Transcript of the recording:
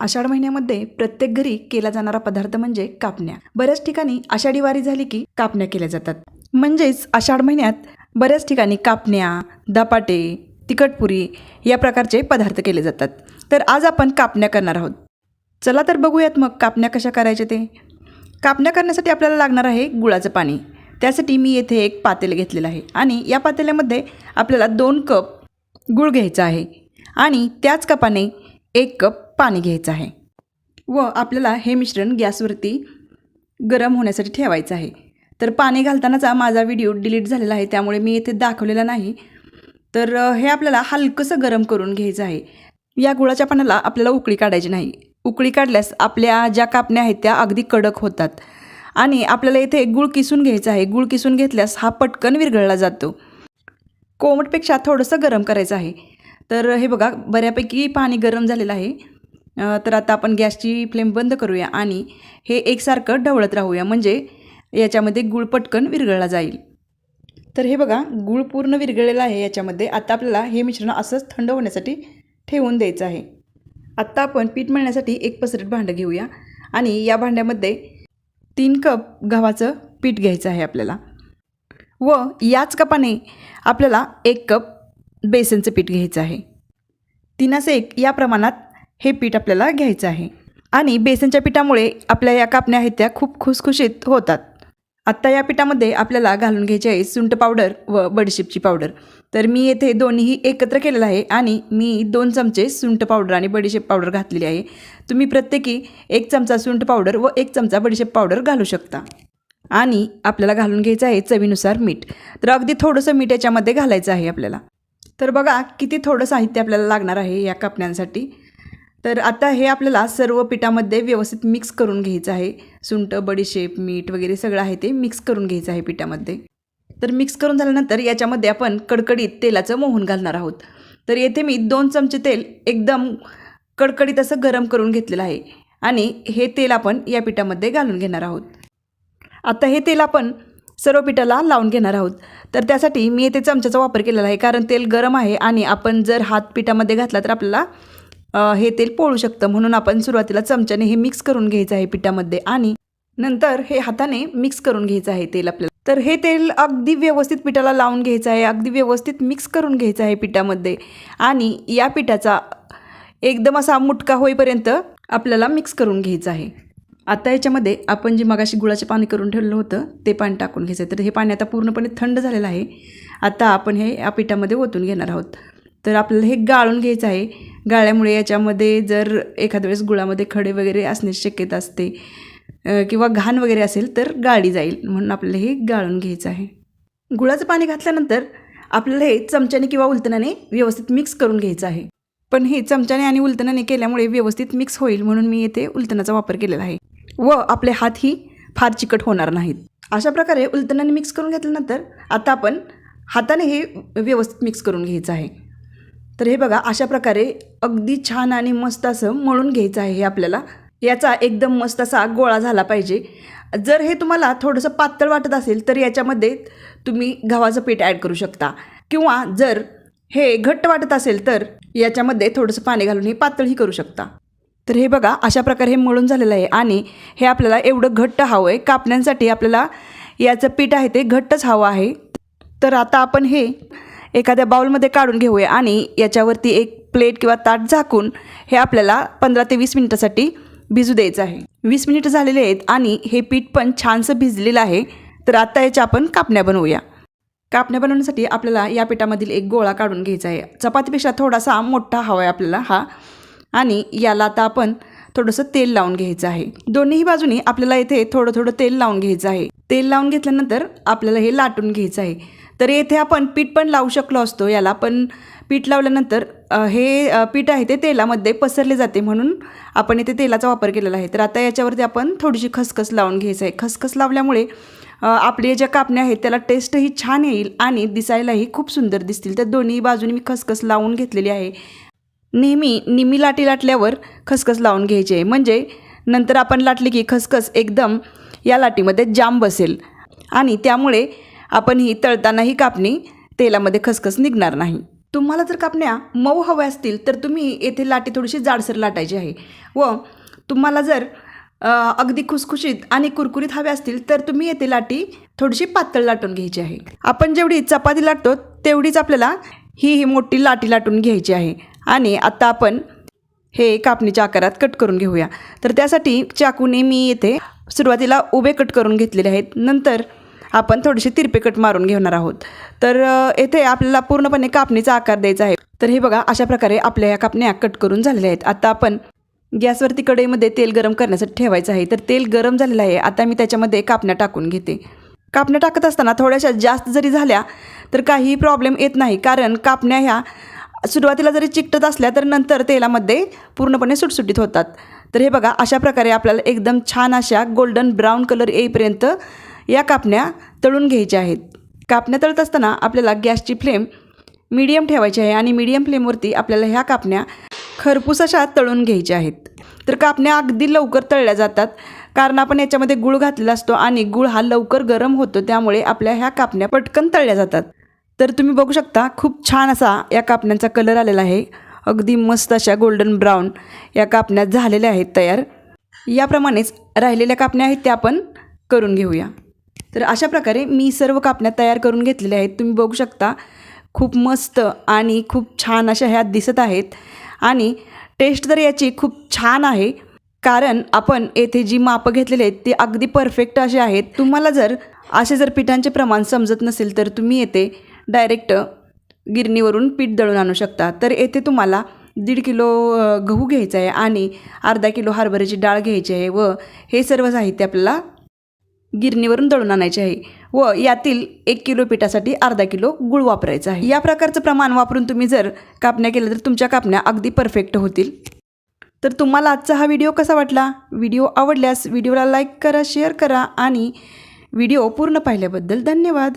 आषाढ महिन्यामध्ये प्रत्येक घरी केला जाणारा पदार्थ म्हणजे कापण्या. बऱ्याच ठिकाणी आषाढी वारी झाली की कापण्या केल्या जातात. म्हणजेच आषाढ महिन्यात बऱ्याच ठिकाणी कापण्या दपाटे तिखटपुरी या प्रकारचे पदार्थ केले जातात. तर आज आपण कापण्या करणार आहोत. चला तर बघूयात मग कापण्या कशा करायच्या ते. कापण्या करण्यासाठी आपल्याला लागणार आहे गुळाचं पाणी. त्यासाठी मी येथे एक पातेलं घेतलेलं आहे आणि या पातेल्यामध्ये आपल्याला दोन कप गूळ घ्यायचा आहे आणि त्याच कपाने एक कप पाणी घ्यायचं आहे. व आपल्याला हे मिश्रण गॅसवरती गरम होण्यासाठी ठेवायचं आहे. तर पाणी घालतानाचा माझा व्हिडिओ डिलीट झालेला आहे त्यामुळे मी येथे दाखवलेला नाही. तर हे आपल्याला हलकंसं गरम करून घ्यायचं आहे. या गुळाच्या पाण्याला आपल्याला उकळी काढायची नाही. उकळी काढल्यास आपल्या ज्या कापण्या आहेत त्या अगदी कडक होतात. आणि आपल्याला इथे गुळ किसून घ्यायचा आहे. गुळ किसून घेतल्यास हा पटकन विरघळला जातो. कोमटपेक्षा थोडंसं गरम करायचं आहे. तर हे बघा बऱ्यापैकी पाणी गरम झालेलं आहे. तर आता आपण गॅसची फ्लेम बंद करूया आणि हे एकसारखं ढवळत राहूया. म्हणजे याच्यामध्ये गुळ पटकन विरघळला जाईल. तर हे बघा गुळ पूर्ण विरघळलेला आहे याच्यामध्ये. आता आपल्याला हे मिश्रण असंच थंड होण्यासाठी ठेवून द्यायचं आहे. आत्ता आपण पीठ मळण्यासाठी एक पसरट भांडं घेऊया आणि या भांड्यामध्ये तीन कप गव्हाचं पीठ घ्यायचं आहे आपल्याला. व याच कपाने आपल्याला एक कप बेसनचं पीठ घ्यायचं आहे. तीनास एक या प्रमाणात हे पीठ आपल्याला घ्यायचं आहे. आणि बेसनच्या पिठामुळे आपल्या या कापण्या आहेत त्या खूप खुसखुशीत होतात. आत्ता या पिठामध्ये आपल्याला घालून घ्यायचे आहे सुंट पावडर व बडीशेपची पावडर. तर मी येथे दोन्हीही एकत्र केलेलं आहे आणि मी दोन चमचे सुंट पावडर आणि बडीशेप पावडर घातलेली आहे. तुम्ही प्रत्येकी एक चमचा सुंट पावडर व एक चमचा बडीशेप पावडर घालू शकता. आणि आपल्याला घालून घ्यायचं आहे चवीनुसार मीठ. तर अगदी थोडंसं मीठ याच्यामध्ये घालायचं आहे आपल्याला. तर बघा किती थोडं साहित्य आपल्याला लागणार आहे या कापण्यांसाठी. तर आता हे आपल्याला सर्व पिठामध्ये व्यवस्थित मिक्स करून घ्यायचं आहे. सुंठ बडीशेप मीठ वगैरे सगळं आहे ते मिक्स करून घ्यायचं आहे पिठामध्ये. तर मिक्स करून झाल्यानंतर याच्यामध्ये आपण कडकडीत तेलाचं मोहन घालणार आहोत. तर येथे मी दोन चमचे तेल एकदम कडकडीत असं गरम करून घेतलेलं आहे. आणि हे तेल आपण या पिठामध्ये घालून घेणार आहोत. आता हे तेल आपण सर्व पिठाला लावून घेणार आहोत. तर त्यासाठी मी येथे चमच्याचा वापर केलेला आहे कारण तेल गरम आहे आणि आपण जर हात पिठामध्ये घातला तर आपल्याला हे तेल पोळू शकतं. म्हणून आपण सुरुवातीला चमच्याने हे मिक्स करून घ्यायचं आहे पिठामध्ये आणि नंतर हे हाताने मिक्स करून घ्यायचं आहे तेल आपल्याला. तर हे तेल अगदी व्यवस्थित पिठाला लावून घ्यायचं आहे अगदी व्यवस्थित मिक्स करून घ्यायचं आहे पिठामध्ये आणि या पिठाचा एकदम असा मुटका होईपर्यंत आपल्याला मिक्स करून घ्यायचं आहे. आता याच्यामध्ये आपण जे मगाशी गुळाचे पाणी करून ठेवलं होतं ते पाणी टाकून घ्यायचं आहे तर हे पाणी आता पूर्णपणे थंड झालेलं आहे. आता आपण हे या पिठामध्ये ओतून घेणार आहोत. तर आपल्याला हे गाळून घ्यायचं आहे. गाळ्यामुळे याच्यामध्ये जर एखाद्या वेळेस गुळामध्ये खडे वगैरे असण्याची शक्यता असते किंवा घाण वगैरे असेल तर गाळी जाईल म्हणून आपल्याला हे गाळून घ्यायचं आहे. गुळाचं पाणी घातल्यानंतर आपल्याला हे चमच्याने किंवा उलतनाने व्यवस्थित मिक्स करून घ्यायचं आहे. पण हे चमच्याने आणि उलतनाने केल्यामुळे व्यवस्थित मिक्स होईल म्हणून मी येथे उलतनाचा वापर केलेला आहे. व आपले हातही फार चिकट होणार नाहीत. अशा प्रकारे उलटण्याने मिक्स करून घेतल्यानंतर आता आपण हाताने हे व्यवस्थित मिक्स करून घ्यायचं आहे. तर हे बघा अशा प्रकारे अगदी छान आणि मस्त असं मळून घ्यायचं आहे हे आपल्याला. याचा एकदम मस्त असा गोळा झाला पाहिजे. जर हे तुम्हाला थोडंसं पातळ वाटत असेल तर याच्यामध्ये तुम्ही गव्हाचं पीठ ॲड करू शकता. किंवा जर हे घट्ट वाटत असेल तर याच्यामध्ये थोडंसं पाणी घालून हे पातळही करू शकता. तर हे बघा अशा प्रकारे हे मळून झालेलं आहे. आणि हे आपल्याला एवढं घट्ट हवं आहे. कापण्यांसाठी आपल्याला याचं पीठ आहे ते घट्टच हवं आहे. तर आता आपण हे एखाद्या बाउलमध्ये काढून घेऊया आणि याच्यावरती एक प्लेट किंवा ताट झाकून हे आपल्याला पंधरा ते वीस मिनिटासाठी भिजू द्यायचं आहे. वीस मिनिट झालेले आहेत आणि हे पीठ पण छानसं भिजलेलं आहे. तर आता याच्या आपण कापण्या बनवूया. कापण्या बनवण्यासाठी आपल्याला या पिठामधील एक गोळा काढून घ्यायचा आहे. चपातीपेक्षा थोडासा मोठा हवा आहे आपल्याला हा. आणि याला आता आपण थोडंसं तेल लावून घ्यायचं आहे. दोन्ही बाजूनी आपल्याला इथे थोडं थोडं तेल लावून घ्यायचं आहे. तेल लावून घेतल्यानंतर आपल्याला हे लाटून घ्यायचं आहे. तर येथे आपण पीठ पण लावू शकलो असतो याला पण पीठ लावल्यानंतर हे पीठ आहे ते तेलामध्ये पसरले जाते म्हणून आपण इथे तेलाचा वापर केलेला आहे. तर आता याच्यावरती आपण थोडीशी खसखस लावून घ्यायचं आहे. खसखस लावल्यामुळे आपली आपले ज्या कापण्या आहेत त्याला टेस्टही छान येईल आणि दिसायलाही खूप सुंदर दिसतील. तर दोन्ही बाजूनी मी खसखस लावून घेतलेली आहे. नेहमी निमी लाटी लाटल्यावर खसखस लावून घ्यायची. आहे म्हणजे नंतर आपण लाटली की खसखस एकदम या लाटीमध्ये जाम बसेल. आणि त्यामुळे आपण ही तळताना ही कापणी तेलामध्ये खसखस निघणार नाही. तुम्हाला जर कापण्या मऊ हव्या असतील तर तुम्ही येथे लाटी थोडीशी जाडसर लाटायची आहे. व तुम्हाला जर अगदी खुसखुशीत आणि कुरकुरीत हव्या असतील तर तुम्ही येथे लाटी थोडीशी पातळ लाटून घ्यायची आहे. आपण जेवढी चपाती लाटतो तेवढीच आपल्याला ही ही मोठी लाटी लाटून घ्यायची आहे. आणि आत्ता आपण हे कापणीच्या आकारात कट करून घेऊया. तर त्यासाठी चाकूने मी येथे सुरुवातीला उभे कट करून घेतलेले आहेत. नंतर आपण थोडेसे तिरपे कट मारून घेणार आहोत. तर येथे आपल्याला पूर्णपणे कापणीचा आकार द्यायचा आहे. तर हे बघा अशा प्रकारे आपल्या या कापण्या कट करून झालेल्या आहेत. आता आपण गॅसवरती कढईमध्ये तेल गरम करण्यासाठी ठेवायचं आहे. तर तेल गरम झालेलं आहे. आता मी त्याच्यामध्ये कापण्या टाकून घेते. कापण्या टाकत असताना थोड्याशा जास्त जरी झाल्या तर काहीही प्रॉब्लेम येत नाही. कारण कापण्या ह्या सुरुवातीला जरी चिकटत असल्या तर नंतर तेलामध्ये पूर्णपणे सुटसुटीत होतात. तर हे बघा अशा प्रकारे आपल्याला एकदम छान अशा गोल्डन ब्राऊन कलर येईपर्यंत या कापण्या तळून घ्यायच्या आहेत. कापण्या तळत असताना आपल्याला गॅसची फ्लेम मीडियम ठेवायची आहे आणि मीडियम फ्लेमवरती आपल्याला ह्या कापण्या खरपूस अशा तळून घ्यायच्या आहेत. तर कापण्या अगदी लवकर तळल्या जातात कारण आपण याच्यामध्ये गुळ घातलेला असतो आणि गुळ हा लवकर गरम होतो त्यामुळे आपल्या ह्या कापण्या पटकन तळल्या जातात. तर तुम्ही बघू शकता खूप छान असा या कापण्यांचा कलर आलेला आहे. अगदी मस्त अशा गोल्डन ब्राऊन या कापण्या झालेल्या आहेत तयार. याप्रमाणेच राहिलेल्या कापण्या आहेत त्या आपण करून घेऊया. तर अशा प्रकारे मी सर्व कापण्या तयार करून घेतलेल्या आहेत. तुम्ही बघू शकता खूप मस्त आणि खूप छान अशा ह्या दिसत आहेत. आणि टेस्ट तर याची खूप छान आहे कारण आपण येथे जी मापं घेतलेली आहेत ती अगदी परफेक्ट असे आहेत. तुम्हाला जर असे जर पिठांचे प्रमाण समजत नसेल तर तुम्ही येथे डायरेक्ट गिरणीवरून पीठ दळून आणू शकता. तर येथे तुम्हाला दीड किलो गहू घ्यायचा आहे आणि अर्धा किलो हरभऱ्याची डाळ घ्यायची आहे व हे सर्व साहित्य आपल्याला गिरणीवरून दळून आणायचे आहे व यातील एक किलो पिठासाठी अर्धा किलो गुळ वापरायचा आहे. या प्रकारचं प्रमाण वापरून तुम्ही जर कापण्या केल्या तर तुमच्या कापण्या अगदी परफेक्ट होतील. तर तुम्हाला आजचा हा व्हिडिओ कसा वाटला? व्हिडिओ आवडल्यास व्हिडिओला लाईक करा शेअर करा आणि व्हिडिओ पूर्ण पाहिल्याबद्दल धन्यवाद.